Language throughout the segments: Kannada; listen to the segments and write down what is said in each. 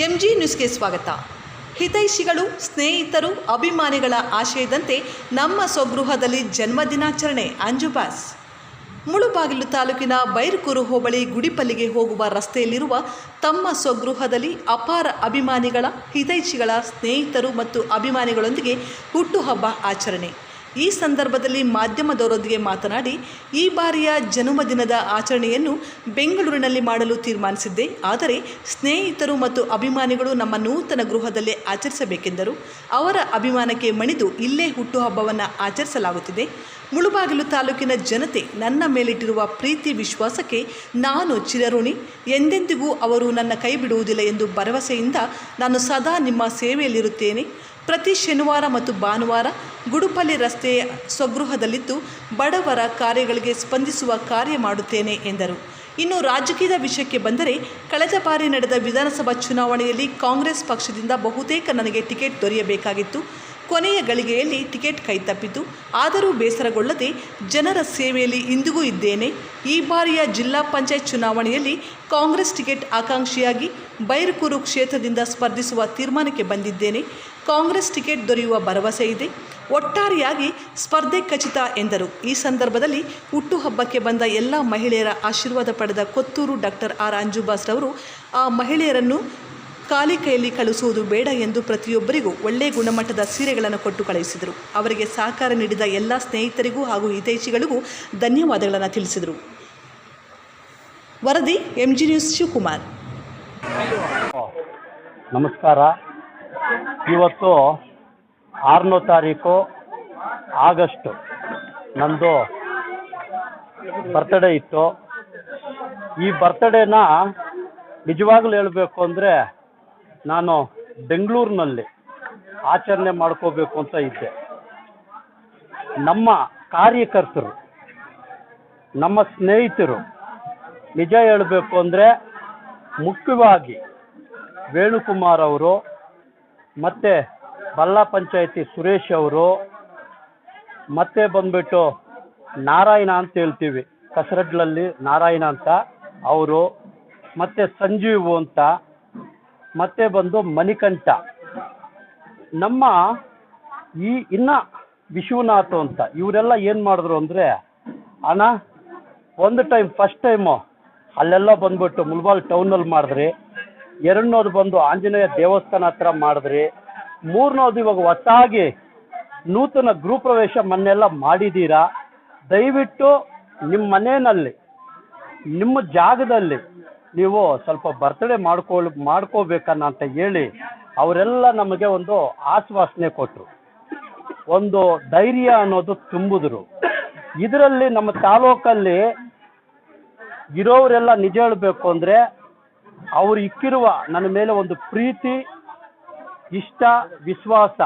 ಎಂಜಿ ನ್ಯೂಸ್ಗೆ ಸ್ವಾಗತ. ಹಿತೈಷಿಗಳು, ಸ್ನೇಹಿತರು, ಅಭಿಮಾನಿಗಳ ಆಶಯದಂತೆ ನಮ್ಮ ಸ್ವಗೃಹದಲ್ಲಿ ಜನ್ಮದಿನಾಚರಣೆ ಅಂಜುಬಾಸ್ ಮುಳುಬಾಗಿಲು ತಾಲೂಕಿನ ಬೈರ್ಕೂರು ಹೋಬಳಿ ಗುಡಿಪಲ್ಲಿಗೆ ಹೋಗುವ ರಸ್ತೆಯಲ್ಲಿರುವ ತಮ್ಮ ಸ್ವಗೃಹದಲ್ಲಿ ಅಪಾರ ಅಭಿಮಾನಿಗಳ, ಹಿತೈಷಿಗಳ, ಸ್ನೇಹಿತರು ಮತ್ತು ಅಭಿಮಾನಿಗಳೊಂದಿಗೆ ಹುಟ್ಟುಹಬ್ಬ ಆಚರಣೆ. ಈ ಸಂದರ್ಭದಲ್ಲಿ ಮಾಧ್ಯಮದವರೊಂದಿಗೆ ಮಾತನಾಡಿ, ಈ ಬಾರಿಯ ಜನ್ಮದಿನದ ಆಚರಣೆಯನ್ನು ಬೆಂಗಳೂರಿನಲ್ಲಿ ಮಾಡಲು ತೀರ್ಮಾನಿಸಿದ್ದೆ. ಆದರೆ ಸ್ನೇಹಿತರು ಮತ್ತು ಅಭಿಮಾನಿಗಳು ನಮ್ಮ ನೂತನ ಗೃಹದಲ್ಲೇ ಆಚರಿಸಬೇಕೆಂದರು. ಅವರ ಅಭಿಮಾನಕ್ಕೆ ಮಣಿದು ಇಲ್ಲೇ ಹುಟ್ಟುಹಬ್ಬವನ್ನು ಆಚರಿಸಲಾಗುತ್ತಿದೆ. ಮುಳುಬಾಗಿಲು ತಾಲೂಕಿನ ಜನತೆ ನನ್ನ ಮೇಲಿಟ್ಟಿರುವ ಪ್ರೀತಿ ವಿಶ್ವಾಸಕ್ಕೆ ನಾನು ಚಿರಋಣಿ. ಎಂದೆಂದಿಗೂ ಅವರು ನನ್ನ ಕೈ ಬಿಡುವುದಿಲ್ಲ ಎಂದು ಭರವಸೆಯಿಂದ ನಾನು ಸದಾ ನಿಮ್ಮ ಸೇವೆಯಲ್ಲಿರುತ್ತೇನೆ. ಪ್ರತಿ ಶನಿವಾರ ಮತ್ತು ಭಾನುವಾರ ಗುಡುಪಲ್ಲಿ ರಸ್ತೆಯ ಸ್ವಗೃಹದಲ್ಲಿದ್ದು ಬಡವರ ಕಾರ್ಯಗಳಿಗೆ ಸ್ಪಂದಿಸುವ ಕಾರ್ಯ ಮಾಡುತ್ತೇನೆ ಎಂದರು. ಇನ್ನು ರಾಜಕೀಯದ ವಿಷಯಕ್ಕೆ ಬಂದರೆ ಕಳೆದ ಬಾರಿ ನಡೆದ ವಿಧಾನಸಭಾ ಚುನಾವಣೆಯಲ್ಲಿ ಕಾಂಗ್ರೆಸ್ ಪಕ್ಷದಿಂದ ಬಹುತೇಕ ನನಗೆ ಟಿಕೆಟ್ ದೊರೆಯಬೇಕಾಗಿತ್ತು. ಕೊನೆಯ ಗಳಿಗೆಯಲ್ಲಿ ಟಿಕೆಟ್ ಕೈತಪ್ಪಿತು. ಆದರೂ ಬೇಸರಗೊಳ್ಳದೆ ಜನರ ಸೇವೆಯಲ್ಲಿ ಇಂದಿಗೂ ಇದ್ದೇನೆ. ಈ ಬಾರಿಯ ಜಿಲ್ಲಾ ಪಂಚಾಯತ್ ಚುನಾವಣೆಯಲ್ಲಿ ಕಾಂಗ್ರೆಸ್ ಟಿಕೆಟ್ ಆಕಾಂಕ್ಷಿಯಾಗಿ ಬೈರಕೂರು ಕ್ಷೇತ್ರದಿಂದ ಸ್ಪರ್ಧಿಸುವ ತೀರ್ಮಾನಕ್ಕೆ ಬಂದಿದ್ದೇನೆ. ಕಾಂಗ್ರೆಸ್ ಟಿಕೆಟ್ ದೊರೆಯುವ ಭರವಸೆ ಇದೆ. ಒಟ್ಟಾರೆಯಾಗಿ ಸ್ಪರ್ಧೆ ಖಚಿತ ಎಂದರು. ಈ ಸಂದರ್ಭದಲ್ಲಿ ಹುಟ್ಟುಹಬ್ಬಕ್ಕೆ ಬಂದ ಎಲ್ಲ ಮಹಿಳೆಯರ ಆಶೀರ್ವಾದ ಪಡೆದ ಕೊತ್ತೂರು ಡಾಕ್ಟರ್ ಆರ್ ಅಂಜುಬಾಸ್ರವರು ಆ ಮಹಿಳೆಯರನ್ನು ಖಾಲಿ ಕೈಯಲ್ಲಿ ಕಳಿಸುವುದು ಬೇಡ ಎಂದು ಪ್ರತಿಯೊಬ್ಬರಿಗೂ ಒಳ್ಳೆಯ ಗುಣಮಟ್ಟದ ಸೀರೆಗಳನ್ನು ಕೊಟ್ಟು ಕಳುಹಿಸಿದರು. ಅವರಿಗೆ ಸಹಕಾರ ನೀಡಿದ ಎಲ್ಲ ಸ್ನೇಹಿತರಿಗೂ ಹಾಗೂ ಹಿತೈಷಿಗಳಿಗೂ ಧನ್ಯವಾದಗಳನ್ನು ತಿಳಿಸಿದರು. ವರದಿ ಎಂ ಜಿ ನ್ಯೂಸ್ ಶಿವಕುಮಾರ್. ನಮಸ್ಕಾರ. ಇವತ್ತು ಆರನೇ ತಾರೀಕು ಆಗಸ್ಟು. ನಂದು ಬರ್ತ್ಡೇ ಇತ್ತು. ಈ ಬರ್ತ್ಡೇನ ನಿಜವಾಗ್ಲೂ ಹೇಳಬೇಕು ಅಂದರೆ ನಾನು ಬೆಂಗಳೂರಿನಲ್ಲಿ ಆಚರಣೆ ಮಾಡ್ಕೋಬೇಕು ಅಂತ ಇದ್ದೆ. ನಮ್ಮ ಕಾರ್ಯಕರ್ತರು, ನಮ್ಮ ಸ್ನೇಹಿತರು ನಿಜ ಹೇಳಬೇಕು ಅಂದರೆ ಮುಖ್ಯವಾಗಿ ವೇಣುಕುಮಾರ್ ಅವರು ಮತ್ತು ಬಲ್ಲಾ ಪಂಚಾಯತಿ ಸುರೇಶ್ ಅವರು ಮತ್ತೆ ಬಂದ್ಬಿಟ್ಟು ನಾರಾಯಣ ಅಂತ ಹೇಳ್ತೀವಿ. ಕಸರಡ್ಲಲ್ಲಿ ನಾರಾಯಣ ಅಂತ, ಅವರು ಮತ್ತು ಸಂಜೀವು ಅಂತ ಮತ್ತೆ ಬಂದು ಮಣಿಕಂಠ. ನಮ್ಮ ಈ ಇನ್ನ ವಿಶ್ವನಾಥ ಅಂತ, ಇವರೆಲ್ಲ ಏನು ಮಾಡಿದ್ರು ಅಂದರೆ, ಅಣ್ಣ, ಒಂದು ಟೈಮ್ ಫಸ್ಟ್ ಟೈಮು ಅಲ್ಲೆಲ್ಲ ಬಂದ್ಬಿಟ್ಟು ಮುಲ್ಬಾಲ್ ಟೌನಲ್ಲಿ ಮಾಡಿದ್ರಿ. ಎರಡನೇದು ಬಂದು ಆಂಜನೇಯ ದೇವಸ್ಥಾನ ಹತ್ರ ಮಾಡಿದ್ರಿ. ಮೂರನೇದು ಇವಾಗ ಹೊಸಾಗಿ ನೂತನ ಗೃಹಪ್ರವೇಶ ಮನ್ನೆಲ್ಲ ಮಾಡಿದ್ದೀರಾ? ದಯವಿಟ್ಟು ನಿಮ್ಮ ಮನೆಯಲ್ಲಿ, ನಿಮ್ಮ ಜಾಗದಲ್ಲಿ ನೀವು ಸ್ವಲ್ಪ ಬರ್ತಡೇ ಮಾಡ್ಕೊಳ್ ಮಾಡ್ಕೋಬೇಕನ್ನ ಅಂತ ಹೇಳಿ ಅವರೆಲ್ಲ ನಮಗೆ ಒಂದು ಆಶ್ವಾಸನೆ ಕೊಟ್ಟರು ಒಂದು ಧೈರ್ಯ ಅನ್ನೋದು ತುಂಬಿದ್ರು. ಇದರಲ್ಲಿ ನಮ್ಮ ತಾಲೂಕಲ್ಲಿ ಇರೋರೆಲ್ಲ ನಿಜ ಹೇಳಬೇಕು ಅಂದರೆ ಅವರು ಇಕ್ಕಿರುವ ನನ್ನ ಮೇಲೆ ಒಂದು ಪ್ರೀತಿ, ಇಷ್ಟ, ವಿಶ್ವಾಸ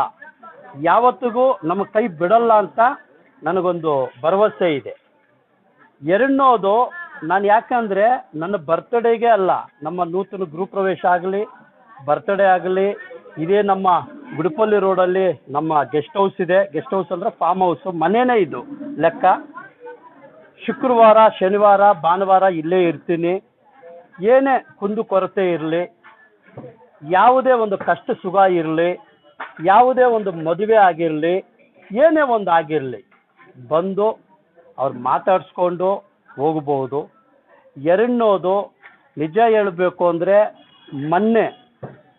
ಯಾವತ್ತಿಗೂ ನಮ್ಮ ಕೈ ಬಿಡಲ್ಲ ಅಂತ ನನಗೊಂದು ಭರವಸೆ ಇದೆ. ಎರಡನೇದು ನಾನು ಯಾಕಂದರೆ ನನ್ನ ಬರ್ತ್ಡೇಗೆ ಅಲ್ಲ, ನಮ್ಮ ನೂತನ ಗೃಹಪ್ರವೇಶ ಆಗಲಿ ಬರ್ತ್ಡೇ ಆಗಲಿ, ಇದೇ ನಮ್ಮ ಗುಡಿಪಲ್ಲಿ ರೋಡಲ್ಲಿ ನಮ್ಮ ಗೆಸ್ಟ್ ಹೌಸ್ ಇದೆ. ಗೆಸ್ಟ್ ಹೌಸ್ ಅಂದರೆ ಫಾರ್ಮ್ ಹೌಸು ಮನೆಯೇ ಇದು. ಲೆಕ್ಕ. ಶುಕ್ರವಾರ, ಶನಿವಾರ, ಭಾನುವಾರ ಇಲ್ಲೇ ಇರ್ತೀನಿ. ಏನೇ ಕುಂದು ಕೊರತೆ ಇರಲಿ, ಯಾವುದೇ ಒಂದು ಕಷ್ಟ ಸುಖ ಇರಲಿ, ಯಾವುದೇ ಒಂದು ಮದುವೆ ಆಗಿರಲಿ, ಏನೇ ಒಂದು ಆಗಿರಲಿ, ಬಂದು ಅವ್ರು ಮಾತಾಡಿಸ್ಕೊಂಡು ಹೋಗ್ಬೋದು ಎರಡನೋದು ನಿಜ ಹೇಳಬೇಕು ಅಂದರೆ ಮೊನ್ನೆ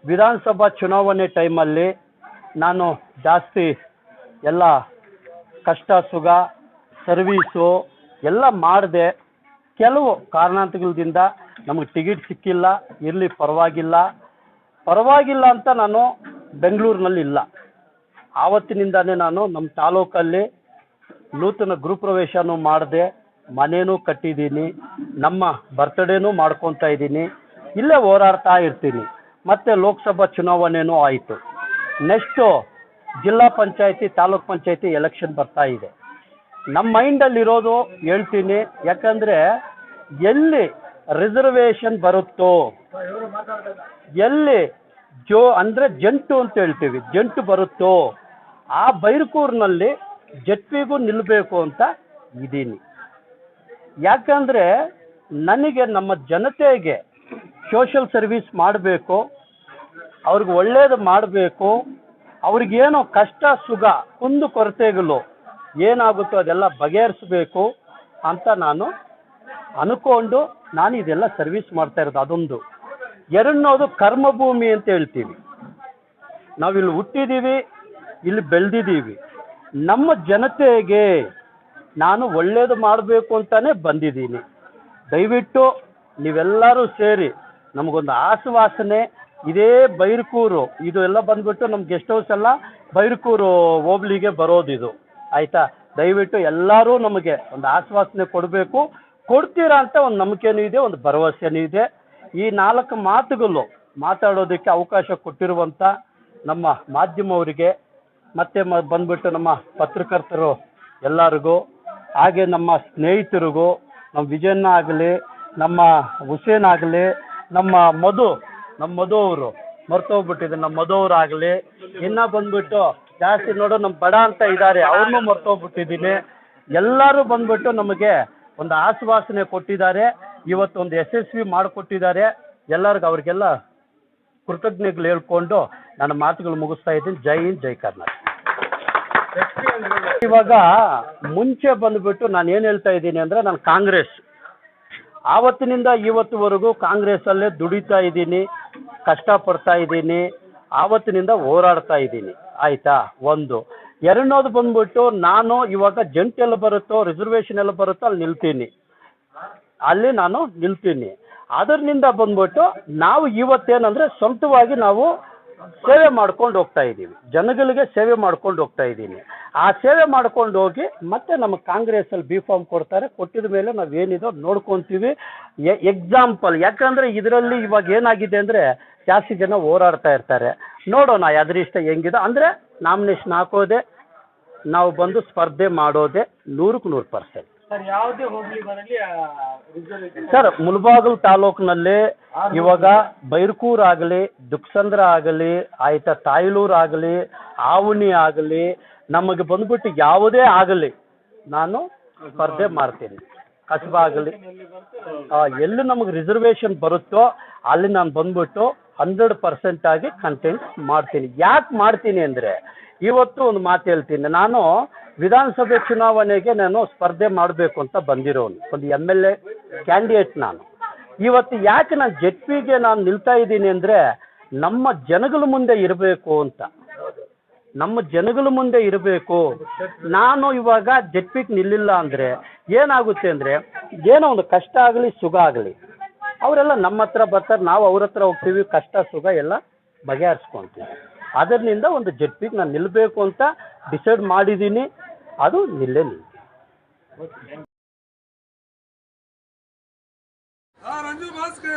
ವಿಧಾನಸಭಾ ಚುನಾವಣೆ ಟೈಮಲ್ಲಿ ನಾನು ಜಾಸ್ತಿ ಎಲ್ಲ ಕಷ್ಟ, ಸುಖ, ಸರ್ವೀಸು ಎಲ್ಲ ಮಾಡಿದೆ. ಕೆಲವು ಕಾರಣಾಂತರಗಳಿಂದ ನಮಗೆ ಟಿಕೆಟ್ ಸಿಕ್ಕಿಲ್ಲ, ಇರಲಿ ಪರವಾಗಿಲ್ಲ. ಪರವಾಗಿಲ್ಲ ಅಂತ ನಾನು ಬೆಂಗಳೂರಿನಲ್ಲಿ ಇಲ್ಲ. ಆವತ್ತಿನಿಂದಾನೇ ನಾನು ನಮ್ಮ ತಾಲೂಕಲ್ಲಿ ನೂತನ ಗೃಹಪ್ರವೇಶನೂ ಮಾಡಿದೆ. ಮನೇನೂ ಕಟ್ಟಿದ್ದೀನಿ, ನಮ್ಮ ಬರ್ತ್ಡೇನೂ ಮಾಡ್ಕೊತಾ ಇದ್ದೀನಿ, ಇಲ್ಲೇ ಹೋರಾಡ್ತಾ ಇರ್ತೀನಿ. ಮತ್ತು ಲೋಕಸಭಾ ಚುನಾವಣೆನೂ ಆಯಿತು. ನೆಕ್ಸ್ಟು ಜಿಲ್ಲಾ ಪಂಚಾಯಿತಿ, ತಾಲೂಕು ಪಂಚಾಯಿತಿ ಎಲೆಕ್ಷನ್ ಬರ್ತಾ ಇದೆ. ನಮ್ಮ ಮೈಂಡಲ್ಲಿರೋದು ಹೇಳ್ತೀನಿ, ಯಾಕಂದರೆ ಎಲ್ಲಿ ರಿಸರ್ವೇಷನ್ ಬರುತ್ತೋ, ಎಲ್ಲಿ ಜೋ, ಅಂದರೆ ಜಂಟು ಅಂತ ಹೇಳ್ತೀವಿ, ಜಂಟು ಬರುತ್ತೋ, ಆ ಬೈರ್ಕೂರ್ನಲ್ಲಿ ಜಟ್ವಿಗೂ ನಿಲ್ಲಬೇಕು ಅಂತ ಇದ್ದೀನಿ. ಯಾಕಂದರೆ ನನಗೆ ನಮ್ಮ ಜನತೆಗೆ ಸೋಷಲ್ ಸರ್ವಿಸ್ ಮಾಡಬೇಕು, ಅವ್ರಿಗೆ ಒಳ್ಳೇದು ಮಾಡಬೇಕು, ಅವ್ರಿಗೇನೋ ಕಷ್ಟ, ಸುಖ ಕುಂದು ಕೊರತೆಗಳು ಏನಾಗುತ್ತೋ ಅದೆಲ್ಲ ಬಗೆಹರಿಸಬೇಕು ಅಂತ ನಾನು ಅನ್ಕೊಂಡು ನಾನು ಇದೆಲ್ಲ ಸರ್ವಿಸ್ ಮಾಡ್ತಾ ಇರೋದು ಅದೊಂದು. ಎರಡನ್ನೋದು ಕರ್ಮಭೂಮಿ ಅಂತ ಹೇಳ್ತೀವಿ. ನಾವಿಲ್ಲಿ ಹುಟ್ಟಿದ್ದೀವಿ ಇಲ್ಲಿ ಬೆಳೆದಿದ್ದೀವಿ ನಮ್ಮ ಜನತೆಗೆ ನಾನು ಒಳ್ಳೇದು ಮಾಡಬೇಕು ಅಂತಾನೆ ಬಂದಿದ್ದೀನಿ. ದಯವಿಟ್ಟು ನೀವೆಲ್ಲರೂ ಸೇರಿ ನಮಗೊಂದು ಆಶ್ವಾಸನೆ, ಇದೇ ಬೈರ್ಕೂರು, ಇದು ಎಲ್ಲ ಬಂದ್ಬಿಟ್ಟು ನಮ್ಮ ಗೆಸ್ಟ್ ಹೌಸ್ ಎಲ್ಲ ಬೈರ್ಕೂರು ಬರೋದು ಇದು. ಆಯಿತಾ? ದಯವಿಟ್ಟು ಎಲ್ಲರೂ ನಮಗೆ ಒಂದು ಆಶ್ವಾಸನೆ ಕೊಡಬೇಕು. ಕೊಡ್ತೀರಾ ಅಂತ ಒಂದು ನಂಬಿಕೆನೂ ಇದೆ, ಒಂದು ಭರವಸೆನೂ ಇದೆ. ಈ ನಾಲ್ಕು ಮಾತುಗಳು ಮಾತಾಡೋದಕ್ಕೆ ಅವಕಾಶ ಕೊಟ್ಟಿರುವಂಥ ನಮ್ಮ ಮಾಧ್ಯಮವರಿಗೆ ಮತ್ತೆ ಮ ಬಂದ್ಬಿಟ್ಟು ನಮ್ಮ ಪತ್ರಕರ್ತರು ಎಲ್ಲರಿಗೂ ಹಾಗೆ ನಮ್ಮ ಸ್ನೇಹಿತರಿಗೂ, ನಮ್ಮ ವಿಜಯನ್ನ ಆಗಲಿ, ನಮ್ಮ ಹುಸೇನ್ ಆಗಲಿ, ನಮ್ಮ ಮಧು ನಮ್ಮ ಮಧು ಅವರು ಮರ್ತೋಗ್ಬಿಟ್ಟಿದೆ ನಮ್ಮ ಮಧು ಅವರಾಗಲಿ ಇನ್ನ ಬಂದ್ಬಿಟ್ಟು ಜಾಸ್ತಿ ನೋಡು ನಮ್ಮ ಬಡ ಅಂತ ಇದ್ದಾರೆ ಅವ್ರನ್ನೂ ಮರ್ತೋಗ್ಬಿಟ್ಟಿದ್ದೀನಿ. ಎಲ್ಲರೂ ಬಂದ್ಬಿಟ್ಟು ನಮಗೆ ಒಂದು ಆಶ್ವಾಸನೆ ಕೊಟ್ಟಿದ್ದಾರೆ. ಇವತ್ತು ಒಂದು ಯಶಸ್ವಿ ಮಾಡಿಕೊಟ್ಟಿದ್ದಾರೆ. ಎಲ್ಲರಿಗೂ ಅವ್ರಿಗೆಲ್ಲ ಕೃತಜ್ಞತೆಗಳು ಹೇಳ್ಕೊಂಡು ನನ್ನ ಮಾತುಗಳು ಮುಗಿಸ್ತಾ ಇದ್ದೀನಿ. ಜೈ ಹಿಂದ್, ಜೈ ಕರ್ನಾಟಕ. ಇವಾಗ ಮುಂಚೆ ಬಂದ್ಬಿಟ್ಟು ನಾನು ಏನು ಹೇಳ್ತಾ ಇದ್ದೀನಿ ಅಂದರೆ ನಾನು ಕಾಂಗ್ರೆಸ್. ಆವತ್ತಿನಿಂದ ಇವತ್ತುವರೆಗೂ ಕಾಂಗ್ರೆಸ್ಸಲ್ಲೇ ದುಡಿತಾ ಇದ್ದೀನಿ, ಕಷ್ಟಪಡ್ತಾ ಇದ್ದೀನಿ, ಆವತ್ತಿನಿಂದ ಹೋರಾಡ್ತಾ ಇದ್ದೀನಿ. ಆಯಿತಾ? ಒಂದು. ಎರಡನೇದು ಬಂದ್ಬಿಟ್ಟು ನಾನು ಇವಾಗ ಜಂಟ್ ಎಲ್ಲ ಬರುತ್ತೋ ರಿಸರ್ವೇಶನ್ ಎಲ್ಲ ಬರುತ್ತೋ ಅಲ್ಲಿ ನಿಲ್ತೀನಿ. ಅಲ್ಲಿ ನಾನು ನಿಲ್ತೀನಿ. ಅದರಿಂದ ಬಂದ್ಬಿಟ್ಟು ನಾವು ಇವತ್ತೇನಂದ್ರೆ ಸ್ವಂತವಾಗಿ ನಾವು ಸೇವೆ ಮಾಡ್ಕೊಂಡು ಹೋಗ್ತಾ ಇದ್ದೀವಿ. ಜನಗಳಿಗೆ ಸೇವೆ ಮಾಡ್ಕೊಂಡು ಹೋಗ್ತಾ ಇದ್ದೀನಿ. ಆ ಸೇವೆ ಮಾಡ್ಕೊಂಡು ಹೋಗಿ ಮತ್ತೆ ನಮ್ಮ ಕಾಂಗ್ರೆಸ್ ಅಲ್ಲಿ ಬಿ ಫಾರ್ಮ್ ಕೊಡ್ತಾರೆ. ಕೊಟ್ಟಿದ ಮೇಲೆ ನಾವೇನಿದೋ ನೋಡ್ಕೊತೀವಿ. ಎಕ್ಸಾಂಪಲ್ ಯಾಕಂದರೆ ಇದರಲ್ಲಿ ಇವಾಗ ಏನಾಗಿದೆ ಅಂದರೆ ಜಾಸ್ತಿ ಜನ ಹೋರಾಡ್ತಾ ಇರ್ತಾರೆ. ನೋಡೋಣ ಅದರಿಷ್ಟ ಹೆಂಗಿದೆ. ಅಂದರೆ ನಾಮಿನೇಷನ್ ಹಾಕೋದೆ, ನಾವು ಬಂದು ಸ್ಪರ್ಧೆ ಮಾಡೋದೆ ನೂರಕ್ಕೆ ನೂರು ಪರ್ಸೆಂಟ್ ಸರ್ ಯಾವುದೇ ಹೋಗಲಿ ಬರಲಿ ರಿಸರ್ವ್ ಸರ್ ಮುಳಬಾಗಿಲು ತಾಲೂಕಿನಲ್ಲಿ ಇವಾಗ ಬೈರ್ಕೂರ್ ಆಗಲಿ ದುಕ್ಸಂದ್ರ ಆಗಲಿ ಆಯ್ತಾ ತಾಯ್ಲೂರು ಆಗಲಿ ಆವಣಿ ಆಗಲಿ ನಮಗೆ ಬಂದ್ಬಿಟ್ಟು ಯಾವುದೇ ಆಗಲಿ ನಾನು ಸ್ಪರ್ಧೆ ಮಾಡ್ತೀನಿ. ಕಸಬಾ ಆಗಲಿ. ಎಲ್ಲಿ ನಮಗೆ ರಿಸರ್ವೇಷನ್ ಬರುತ್ತೋ ಅಲ್ಲಿ ನಾನು ಬಂದ್ಬಿಟ್ಟು ಹಂಡ್ರೆಡ್ ಪರ್ಸೆಂಟ್ ಆಗಿ ಕಂಟೆಂಟ್ ಮಾಡ್ತೀನಿ. ಯಾಕೆ ಮಾಡ್ತೀನಿ ಅಂದರೆ ಇವತ್ತು ಒಂದು ಮಾತು ಹೇಳ್ತೀನಿ. ನಾನು ವಿಧಾನಸಭೆ ಚುನಾವಣೆಗೆ ನಾನು ಸ್ಪರ್ಧೆ ಮಾಡಬೇಕು ಅಂತ ಬಂದಿರೋನು, ಒಂದು ಎಂ ಎಲ್ ಎ ಕ್ಯಾಂಡಿಡೇಟ್ ನಾನು. ಇವತ್ತು ಯಾಕೆ ನಾನು ಜೆಡ್ ಪಿಗೆ ನಾನು ನಿಲ್ತಾ ಇದ್ದೀನಿ ಅಂದರೆ, ನಮ್ಮ ಜನಗಳ ಮುಂದೆ ಇರಬೇಕು ಅಂತ. ನಮ್ಮ ಜನಗಳ ಮುಂದೆ ಇರಬೇಕು. ನಾನು ಇವಾಗ ಜೆಡ್ ಪಿಗೆ ನಿಲ್ಲಿಲ್ಲ ಅಂದರೆ ಏನಾಗುತ್ತೆ ಅಂದರೆ, ಏನೋ ಒಂದು ಕಷ್ಟ ಆಗಲಿ, ಸುಖ ಆಗಲಿ, ಅವರೆಲ್ಲ ನಮ್ಮ ಹತ್ರ ಬರ್ತಾರೆ, ನಾವು ಅವ್ರ ಹತ್ರ ಹೋಗ್ತೀವಿ, ಕಷ್ಟ, ಸುಖ ಎಲ್ಲ ಬಗೆಹರಿಸ್ಕೊಂತೀವಿ. ಅದರಿಂದ ಒಂದು ಜೆಡ್ ಪಿಗೆ ನಾನು ನಿಲ್ಲಬೇಕು ಅಂತ ಡಿಸೈಡ್ ಮಾಡಿದ್ದೀನಿ. ಅದು ನಿಲ್ಲಲಿ ರಂಜು ಮಾಸ್ಕೆ